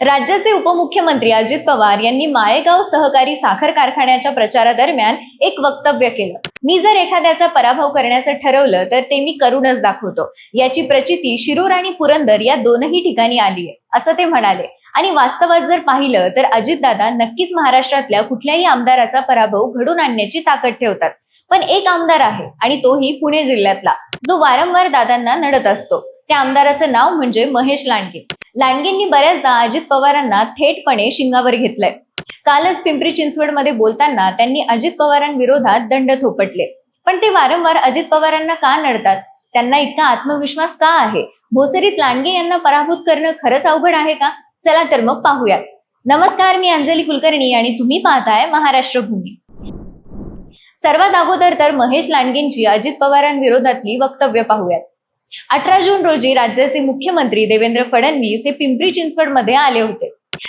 राज्याचे उपमुख्यमंत्री अजित पवार यांनी माळेगाव सहकारी साखर कारखान्याच्या प्रचारादरम्यान एक वक्तव्य केलं. मी जर एखाद्याचा पराभव करण्याचं ठरवलं तर ते मी करूनच दाखवतो. याची प्रचिती शिरूर आणि पुरंदर या दोनही ठिकाणी आली आहे असं ते म्हणाले. आणि वास्तवात जर पाहिलं तर अजितदादा नक्कीच महाराष्ट्रातल्या कुठल्याही आमदाराचा पराभव घडून आणण्याची ताकद ठेवतात. पण एक आमदार आहे आणि तोही पुणे जिल्ह्यातला जो वारंवार दादांना नडत असतो. त्या आमदाराचं नाव म्हणजे महेश लांडगे. लांडगेंनी बऱ्याचदा अजित पवारांना थेटपणे शिंगावर घेतलंय. कालच पिंपरी चिंचवडमध्ये बोलताना त्यांनी अजित पवारांविरोधात दंड थोपटले. पण ते वारंवार अजित पवारांना का नडतात? त्यांना इतका आत्मविश्वास का आहे? भोसरीत लांडगे यांना पराभूत करणं खरंच अवघड आहे का? चला तर मग पाहूयात नमस्कार मी अंजली कुलकर्णी आणि तुम्ही पाहताय महाराष्ट्र भूमी. सर्वात अगोदर तर महेश लांडगेंची अजित पवारांविरोधातली वक्तव्य पाहूयात. अठरा जून रोजी राज्याचे मुख्यमंत्री देवेंद्र फडणवीस हे पिंपरी चिंचवडमध्ये आले होते.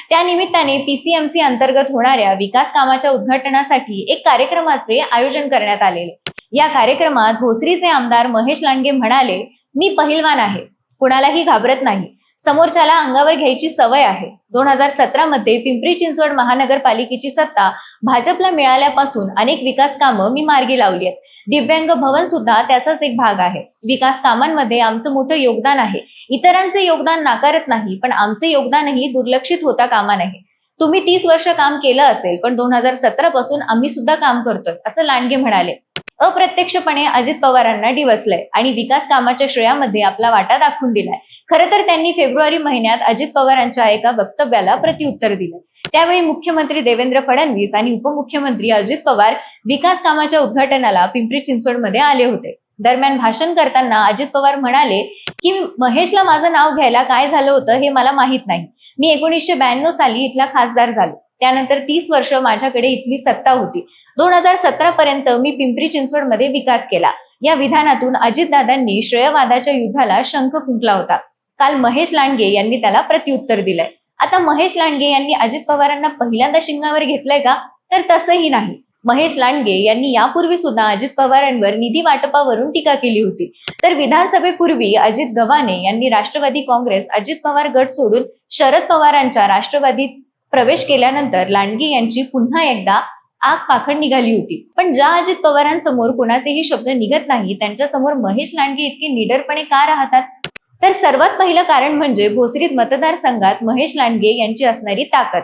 त्या निमित्ताने पीसीएमसी अंतर्गत होणाऱ्या विकास कामाच्या उद्घाटनासाठी एक कार्यक्रमाचे आयोजन करण्यात आलेले या कार्यक्रमात भोसरीचे आमदार महेश लांडगे म्हणाले मी पहिलवान आहे. कुणालाही घाबरत नाही. समोरच्याला अंगावर घ्यायची सवय आहे. दोन हजार सतरा मध्ये पिंपरी चिंचवड महानगरपालिकेची सत्ता भाजपला मिळाल्यापासून अनेक विकास कामं मी मार्गी लावली आहेत. दिव्यांग भवन सुद्धा त्याचाच एक भाग आहे. विकास कामांमध्ये आमचं मोठं योगदान आहे. इतरांचे योगदान नाकारत नाही पण आमचे योगदानही दुर्लक्षित होता कामा नये. तुम्ही तीस वर्ष काम केलं असेल पण दोन हजार सतरा पासून आम्ही सुद्धा काम करतोय असं लांडगे म्हणाले. अप्रत्यक्षपणे अजित पवारांना डिवचलंय आणि विकास कामाच्या श्रेयामध्ये आपला वाटा दाखवून दिलाय. खरं तर त्यांनी फेब्रुवारी महिन्यात अजित पवारांच्या एका वक्तव्याला प्रत्युत्तर दिलं. त्यावेळी मुख्यमंत्री देवेंद्र फडणवीस आणि उपमुख्यमंत्री अजित पवार विकास कामाच्या उद्घाटनाला पिंपरी चिंचवडमध्ये आले होते. दरम्यान भाषण करताना अजित पवार म्हणाले की महेशला माझं नाव घ्यायला काय झालं होतं हे मला माहीत नाही. मी एकोणीसशे ब्याण्णव साली इथला खासदार झालो. त्यानंतर तीस वर्ष माझ्याकडे इथली सत्ता होती. दोन हजार सतरा पर्यंत मी पिंपरी चिंचवडमध्ये विकास केला. या विधानातून अजितदादांनी श्रेयवादाच्या युद्धाला शंख फुंकला होता. काल महेश लांडगे यांनी त्याला प्रत्युत्तर दिलंय. आता महेश लांडगे यांनी अजित पवारांना पहिल्यांदा शिंगावर घेतलंय का? तर तसंही नाही. महेश लांडगे यांनी यापूर्वी सुद्धा अजित पवारांवर निधी वाटपावरून टीका केली होती. तर विधानसभेपूर्वी अजित गव्हाणे यांनी राष्ट्रवादी काँग्रेस अजित पवार गट सोडून शरद पवारांच्या राष्ट्रवादीत प्रवेश केल्यानंतर लांडगे यांची पुन्हा एकदा आग पाखड निघाली होती. पण ज्या अजित पवारांसमोर कोणाचेही शब्द निघत नाही त्यांच्यासमोर महेश लांडगे इतके निडरपणे का राहतात? तर सर्वात पहिलं कारण म्हणजे भोसरीत मतदारसंघात महेश लांडगे यांची असणारी ताकद.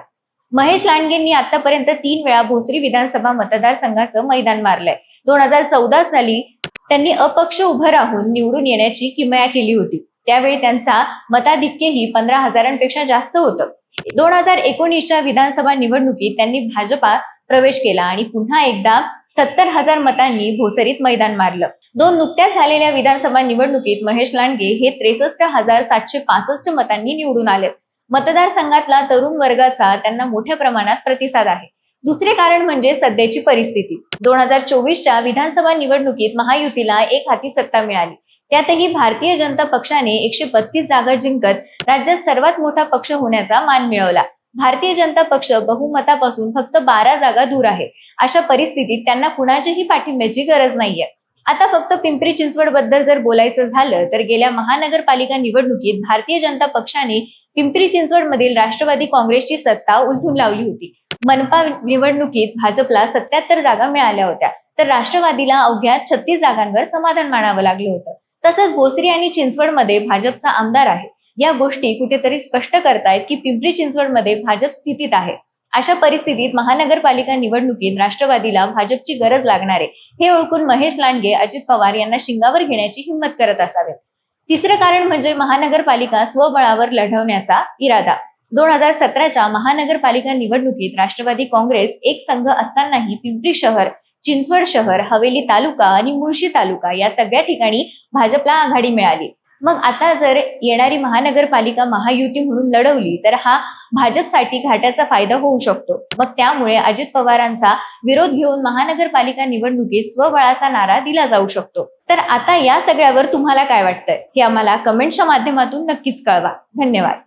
महेश लांडगेंनी आतापर्यंत तीन वेळा भोसरी विधानसभा मतदारसंघाचं मैदान मारलंय. दोन हजार चौदा साली त्यांनी अपक्ष उभं राहून निवडून येण्याची किमया केली होती. त्यावेळी त्यांचा मताधिक्यही पंधरा हजारांपेक्षा जास्त होतं. दोन हजार एकोणीसच्या विधानसभा निवडणुकीत त्यांनी भाजपा प्रवेश केला आणि पुन्हा एकदा सत्तर हजार मतांनी भोसरीत मैदान मारलं. दोन नुकत्याच झालेल्या विधानसभा निवडणुकीत महेश लांडगे हे त्रेसष्ट हजार सातशे पासष्ट मतांनी निवडून आले. मतदारसंघातला तरुण वर्गाचा त्यांना मोठ्या प्रमाणात प्रतिसाद आहे. दुसरे कारण म्हणजे सध्याची परिस्थिती. दोन हजार चोवीसच्या विधानसभा निवडणुकीत महायुतीला एक हाती सत्ता मिळाली. त्यातही भारतीय जनता पक्षाने एकशे बत्तीस जागा जिंकत राज्यात सर्वात मोठा पक्ष होण्याचा मान मिळवला. भारतीय जनता पक्ष बहुमतापासून फक्त बारा जागा दूर आहे. अशा परिस्थितीत त्यांना कुणाच्याही पाठिंब्याची गरज नाहीये. आता फक्त पिंपरी चिंचवडबद्दल जर बोलायचं झालं तर गेल्या महानगरपालिका निवडणुकीत भारतीय जनता पक्षाने पिंपरी चिंचवड मधील राष्ट्रवादी काँग्रेसची सत्ता उलथून लावली होती. मनपा निवडणुकीत भाजपला सत्याहत्तर जागा मिळाल्या होत्या. तर राष्ट्रवादीला अवघ्या छत्तीस जागांवर समाधान मानावं लागलं होतं. तसंच भोसरी आणि चिंचवडमध्ये भाजपचा आमदार आहे. या गोष्टी कुठेतरी स्पष्ट करतायत की पिंपरी चिंचवडमध्ये भाजप स्थितीत आहे. अशा परिस्थितीत महानगरपालिका निवडणुकीत राष्ट्रवादीला भाजपची गरज लागणार आहे हे ओळखून महेश लांडगे अजित पवार यांना शिंगावर घेण्याची हिंमत करत असावेत. तिसरं कारण म्हणजे महानगरपालिका स्वबळावर लढवण्याचा इरादा. दोन हजार सतराच्या महानगरपालिका निवडणुकीत राष्ट्रवादी काँग्रेस एक संघ असतानाही पिंपरी शहर चिंचवड शहर हवेली तालुका आणि मुळशी तालुका या सगळ्या ठिकाणी भाजपला आघाडी मिळाली. मग आता जर येणारी महानगरपालिका महायुती म्हणून लढवली तर हा भाजपसाठी घाट्याचा फायदा होऊ शकतो. मग त्यामुळे अजित पवारांचा विरोध घेऊन महानगरपालिका निवडणुकीत स्वबळाचा नारा दिला जाऊ शकतो. तर आता या सगळ्यावर तुम्हाला काय वाटतंय? हे आम्हाला कमेंटच्या माध्यमातून नक्कीच कळवा. धन्यवाद.